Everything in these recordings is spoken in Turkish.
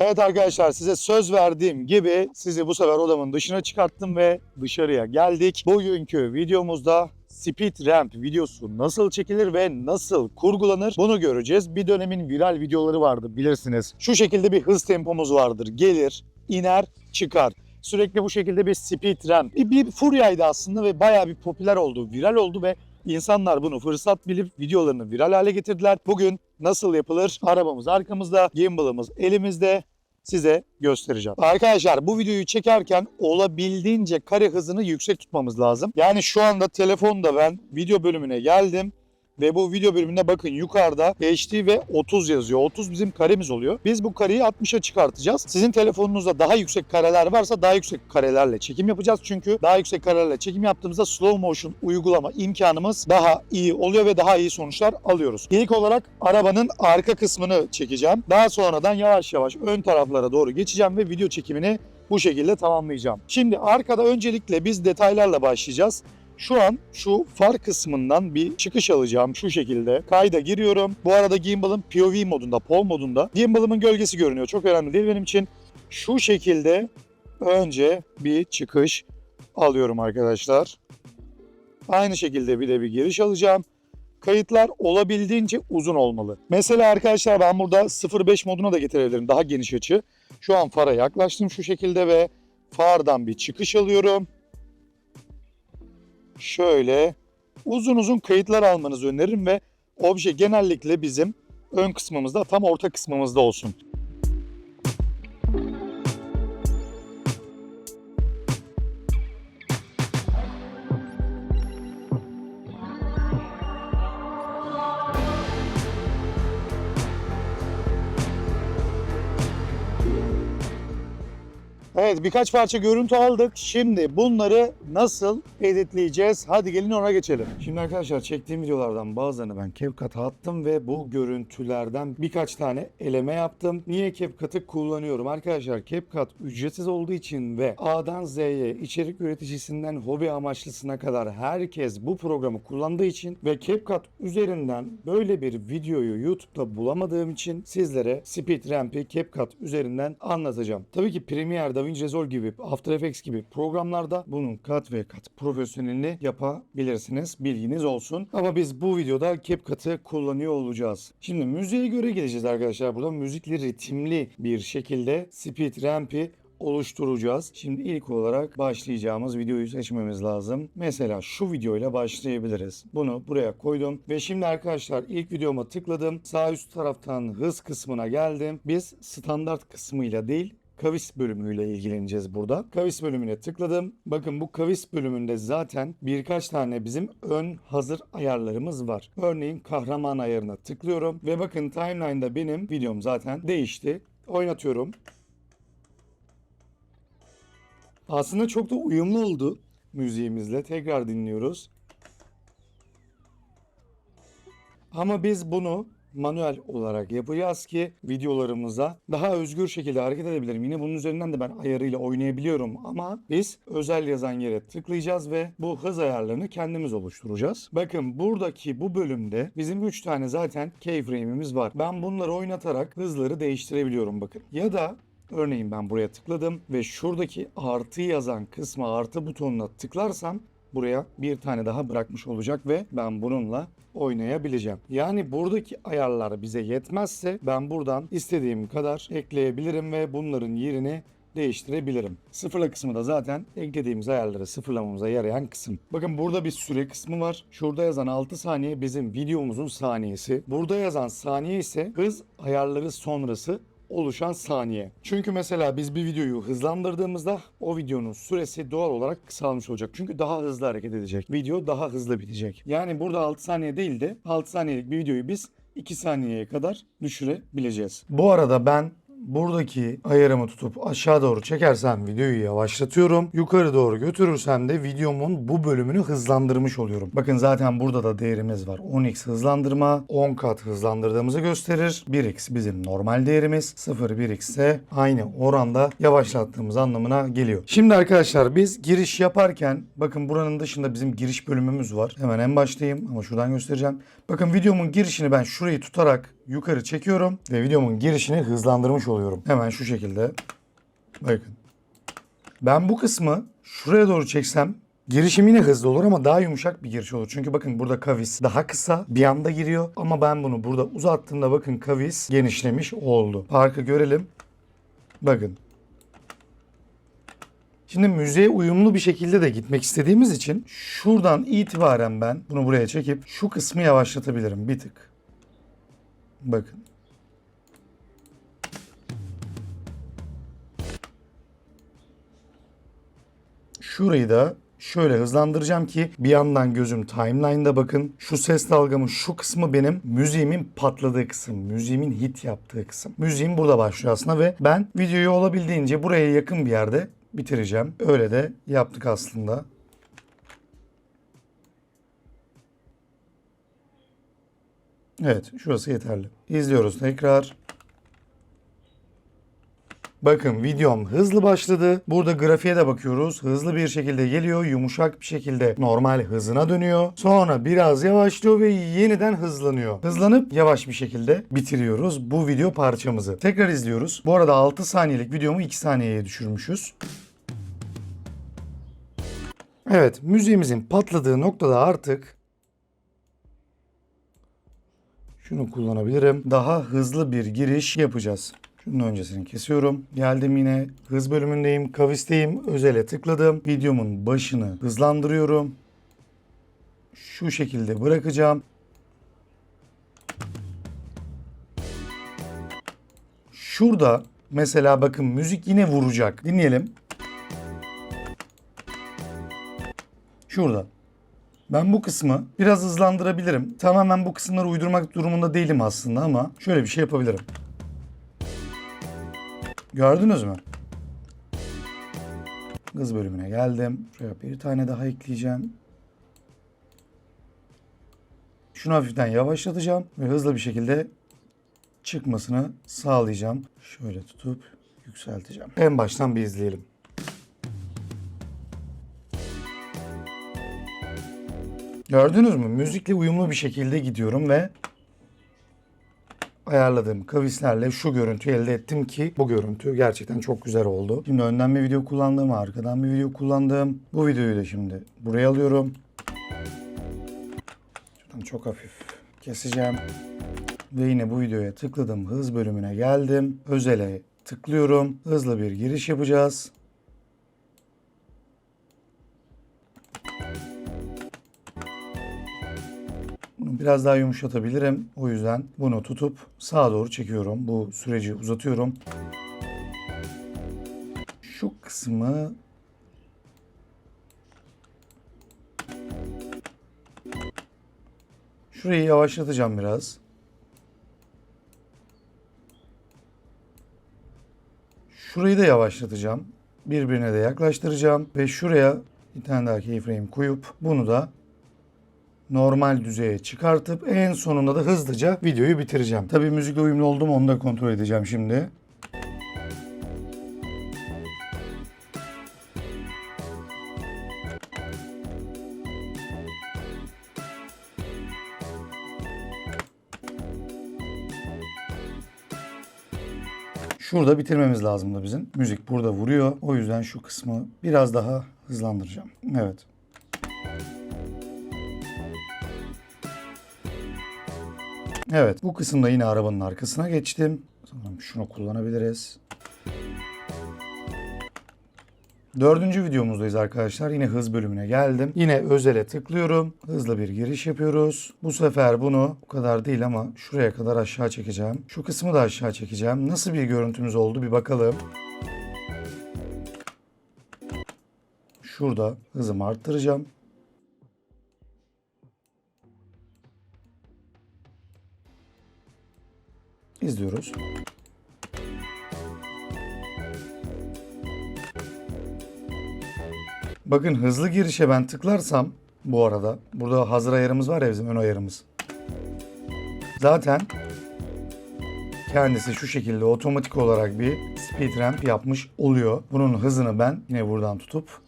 Evet arkadaşlar size söz verdiğim gibi sizi bu sefer odamın dışına çıkarttım ve dışarıya geldik. Bugünkü videomuzda Speed Ramp videosu nasıl çekilir ve nasıl kurgulanır bunu göreceğiz. Bir dönemin viral videoları vardı bilirsiniz. Şu şekilde bir hız tempomuz vardır. Gelir, iner, çıkar. Sürekli bu şekilde bir speed ramp. Bir, bir furyaydı aslında ve bayağı bir popüler oldu, viral oldu ve insanlar bunu fırsat bilip videolarını viral hale getirdiler. Bugün nasıl yapılır? Arabamız arkamızda, gimbal'ımız elimizde size göstereceğim. Arkadaşlar bu videoyu çekerken olabildiğince kare hızını yüksek tutmamız lazım. Yani şu anda telefonda ben video bölümüne geldim. Ve bu video bölümünde bakın yukarıda HD ve 30 yazıyor. 30 bizim karemiz oluyor. Biz bu kareyi 60'a çıkartacağız. Sizin telefonunuzda daha yüksek kareler varsa daha yüksek karelerle çekim yapacağız. Çünkü daha yüksek karelerle çekim yaptığımızda slow motion uygulama imkanımız daha iyi oluyor ve daha iyi sonuçlar alıyoruz. İlk olarak arabanın arka kısmını çekeceğim. Daha sonradan yavaş yavaş ön taraflara doğru geçeceğim ve video çekimini bu şekilde tamamlayacağım. Şimdi arkada öncelikle biz detaylarla başlayacağız. Şu an şu far kısmından bir çıkış alacağım şu şekilde. Kayda giriyorum. Bu arada gimbal'ın POV modunda, POV modunda. Gimbal'ımın gölgesi görünüyor. Çok önemli değil benim için. Şu şekilde önce bir çıkış alıyorum arkadaşlar. Aynı şekilde bir de bir giriş alacağım. Kayıtlar olabildiğince uzun olmalı. Mesela arkadaşlar ben burada 0.5 moduna da getirebilirim. Daha geniş açı. Şu an fara yaklaştım şu şekilde ve fardan bir çıkış alıyorum şöyle uzun uzun kayıtlar almanızı öneririm ve obje genellikle bizim ön kısmımızda tam orta kısmımızda olsun. Evet birkaç parça görüntü aldık. Şimdi bunları nasıl editleyeceğiz? Hadi gelin ona geçelim. Şimdi arkadaşlar çektiğim videolardan bazılarını ben CapCut'a attım ve bu görüntülerden birkaç tane eleme yaptım. Niye CapCut'ı kullanıyorum? Arkadaşlar CapCut ücretsiz olduğu için ve A'dan Z'ye içerik üreticisinden hobi amaçlısına kadar herkes bu programı kullandığı için ve CapCut üzerinden böyle bir videoyu YouTube'da bulamadığım için sizlere Speed Ramp'i CapCut üzerinden anlatacağım. Tabii ki Premiere, DaVinci Resolve gibi, After Effects gibi programlarda bunun kat ve kat profesyonelini yapabilirsiniz. Bilginiz olsun. Ama biz bu videoda CapCut'ı kullanıyor olacağız. Şimdi müziğe göre gideceğiz arkadaşlar. Burada müzikli ritimli bir şekilde Speed Ramp'i oluşturacağız. Şimdi ilk olarak başlayacağımız videoyu seçmemiz lazım. Mesela şu videoyla başlayabiliriz. Bunu buraya koydum ve şimdi arkadaşlar ilk videoma tıkladım. Sağ üst taraftan hız kısmına geldim. Biz standart kısmıyla değil kavis bölümüyle ilgileneceğiz burada. Kavis bölümüne tıkladım. Bakın bu kavis bölümünde zaten birkaç tane bizim ön hazır ayarlarımız var. Örneğin kahraman ayarına tıklıyorum ve bakın timeline'da benim videom zaten değişti. Oynatıyorum. Aslında çok da uyumlu oldu müziğimizle. Tekrar dinliyoruz. Ama biz bunu manuel olarak yapacağız ki videolarımıza daha özgür şekilde hareket edebilirim. Yine bunun üzerinden de ben ayarıyla oynayabiliyorum ama biz özel yazan yere tıklayacağız ve bu hız ayarlarını kendimiz oluşturacağız. Bakın buradaki bu bölümde bizim 3 tane zaten keyframe'imiz var. Ben bunları oynatarak hızları değiştirebiliyorum bakın. Ya da Örneğin ben buraya tıkladım ve şuradaki artı yazan kısma artı butonuna tıklarsam buraya bir tane daha bırakmış olacak ve ben bununla oynayabileceğim. Yani buradaki ayarlar bize yetmezse ben buradan istediğim kadar ekleyebilirim ve bunların yerini değiştirebilirim. Sıfırla kısmı da zaten eklediğimiz ayarları sıfırlamamıza yarayan kısım. Bakın burada bir süre kısmı var. Şurada yazan 6 saniye bizim videomuzun saniyesi. Burada yazan saniye ise hız ayarları sonrası oluşan saniye. Çünkü mesela biz bir videoyu hızlandırdığımızda o videonun süresi doğal olarak kısalmış olacak. Çünkü daha hızlı hareket edecek. Video daha hızlı bitecek. Yani burada 6 saniye değil de 6 saniyelik bir videoyu biz 2 saniyeye kadar düşürebileceğiz. Bu arada ben buradaki ayarımı tutup aşağı doğru çekersem videoyu yavaşlatıyorum. Yukarı doğru götürürsem de videomun bu bölümünü hızlandırmış oluyorum. Bakın zaten burada da değerimiz var. 10x hızlandırma 10 kat hızlandırdığımızı gösterir. 1x bizim normal değerimiz. 0-1x ise aynı oranda yavaşlattığımız anlamına geliyor. Şimdi arkadaşlar biz giriş yaparken bakın buranın dışında bizim giriş bölümümüz var. Hemen en baştayım ama şuradan göstereceğim. Bakın videomun girişini ben şurayı tutarak yukarı çekiyorum ve videomun girişini hızlandırmış oluyorum. Hemen şu şekilde. Bakın. Ben bu kısmı şuraya doğru çeksem girişim yine hızlı olur ama daha yumuşak bir giriş olur. Çünkü bakın burada kavis daha kısa bir anda giriyor ama ben bunu burada uzattığımda bakın kavis genişlemiş oldu. Farkı görelim. Bakın. Şimdi müziğe uyumlu bir şekilde de gitmek istediğimiz için şuradan itibaren ben bunu buraya çekip şu kısmı yavaşlatabilirim bir tık. Bakın. Şurayı da şöyle hızlandıracağım ki bir yandan gözüm timeline'da bakın. Şu ses dalgamın şu kısmı benim müziğimin patladığı kısım. Müziğimin hit yaptığı kısım. Müziğim burada başlıyor aslında ve ben videoyu olabildiğince buraya yakın bir yerde bitireceğim. Öyle de yaptık aslında. Evet şurası yeterli. İzliyoruz tekrar. Bakın videom hızlı başladı. Burada grafiğe de bakıyoruz. Hızlı bir şekilde geliyor. Yumuşak bir şekilde normal hızına dönüyor. Sonra biraz yavaşlıyor ve yeniden hızlanıyor. Hızlanıp yavaş bir şekilde bitiriyoruz bu video parçamızı. Tekrar izliyoruz. Bu arada 6 saniyelik videomu 2 saniyeye düşürmüşüz. Evet müziğimizin patladığı noktada artık şunu kullanabilirim. Daha hızlı bir giriş yapacağız. Şunun öncesini kesiyorum. Geldim yine hız bölümündeyim. Kavisteyim. Özele tıkladım. Videomun başını hızlandırıyorum. Şu şekilde bırakacağım. Şurada mesela bakın müzik yine vuracak. Dinleyelim. Şurada. Ben bu kısmı biraz hızlandırabilirim. Tamamen bu kısımları uydurmak durumunda değilim aslında ama şöyle bir şey yapabilirim. Gördünüz mü? Hız bölümüne geldim. Şuraya bir tane daha ekleyeceğim. Şunu hafiften yavaşlatacağım ve hızlı bir şekilde çıkmasını sağlayacağım. Şöyle tutup yükselteceğim. En baştan bir izleyelim. Gördünüz mü? Müzikle uyumlu bir şekilde gidiyorum ve ayarladığım kavislerle şu görüntüyü elde ettim ki bu görüntü gerçekten çok güzel oldu. Şimdi önden bir video kullandım, arkadan bir video kullandım. Bu videoyu da şimdi buraya alıyorum. Şuradan çok hafif keseceğim. Ve yine bu videoya tıkladım. Hız bölümüne geldim. Özele tıklıyorum. Hızlı bir giriş yapacağız. Biraz daha yumuşatabilirim. O yüzden bunu tutup sağa doğru çekiyorum. Bu süreci uzatıyorum. Şu kısmı Şurayı yavaşlatacağım biraz. Şurayı da yavaşlatacağım. Birbirine de yaklaştıracağım ve şuraya bir tane daha keyframe koyup bunu da normal düzeye çıkartıp en sonunda da hızlıca videoyu bitireceğim. Tabii müzikle uyumlu oldu mu onu da kontrol edeceğim şimdi. Şurada bitirmemiz lazımdı bizim. Müzik burada vuruyor. O yüzden şu kısmı biraz daha hızlandıracağım. Evet. Evet bu kısımda yine arabanın arkasına geçtim. Sanırım şunu kullanabiliriz. Dördüncü videomuzdayız arkadaşlar. Yine hız bölümüne geldim. Yine özele tıklıyorum. Hızlı bir giriş yapıyoruz. Bu sefer bunu bu kadar değil ama şuraya kadar aşağı çekeceğim. Şu kısmı da aşağı çekeceğim. Nasıl bir görüntümüz oldu bir bakalım. Şurada hızımı arttıracağım. İzliyoruz. Bakın hızlı girişe ben tıklarsam bu arada burada hazır ayarımız var ya bizim ön ayarımız. Zaten kendisi şu şekilde otomatik olarak bir speed ramp yapmış oluyor. Bunun hızını ben yine buradan tutup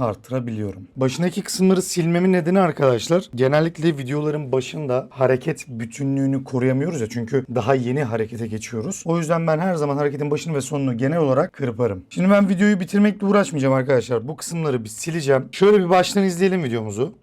artırabiliyorum. Başındaki kısımları silmemin nedeni arkadaşlar genellikle videoların başında hareket bütünlüğünü koruyamıyoruz ya çünkü daha yeni harekete geçiyoruz. O yüzden ben her zaman hareketin başını ve sonunu genel olarak kırparım. Şimdi ben videoyu bitirmekle uğraşmayacağım arkadaşlar. Bu kısımları bir sileceğim. Şöyle bir baştan izleyelim videomuzu.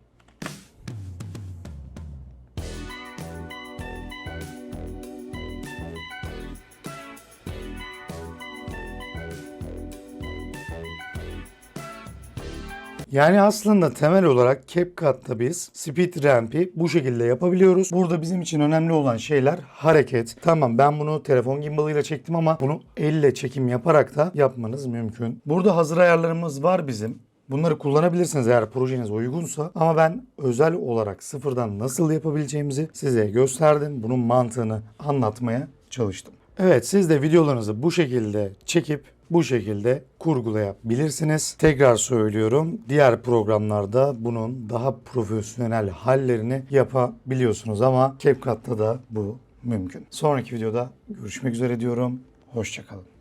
Yani aslında temel olarak CapCut'ta biz speed ramp'i bu şekilde yapabiliyoruz. Burada bizim için önemli olan şeyler hareket. Tamam ben bunu telefon gimbalıyla çektim ama bunu elle çekim yaparak da yapmanız mümkün. Burada hazır ayarlarımız var bizim. Bunları kullanabilirsiniz eğer projeniz uygunsa. Ama ben özel olarak sıfırdan nasıl yapabileceğimizi size gösterdim. Bunun mantığını anlatmaya çalıştım. Evet siz de videolarınızı bu şekilde çekip bu şekilde kurgulayabilirsiniz. Tekrar söylüyorum. Diğer programlarda bunun daha profesyonel hallerini yapabiliyorsunuz ama CapCut'ta da bu mümkün. Sonraki videoda görüşmek üzere diyorum. Hoşçakalın.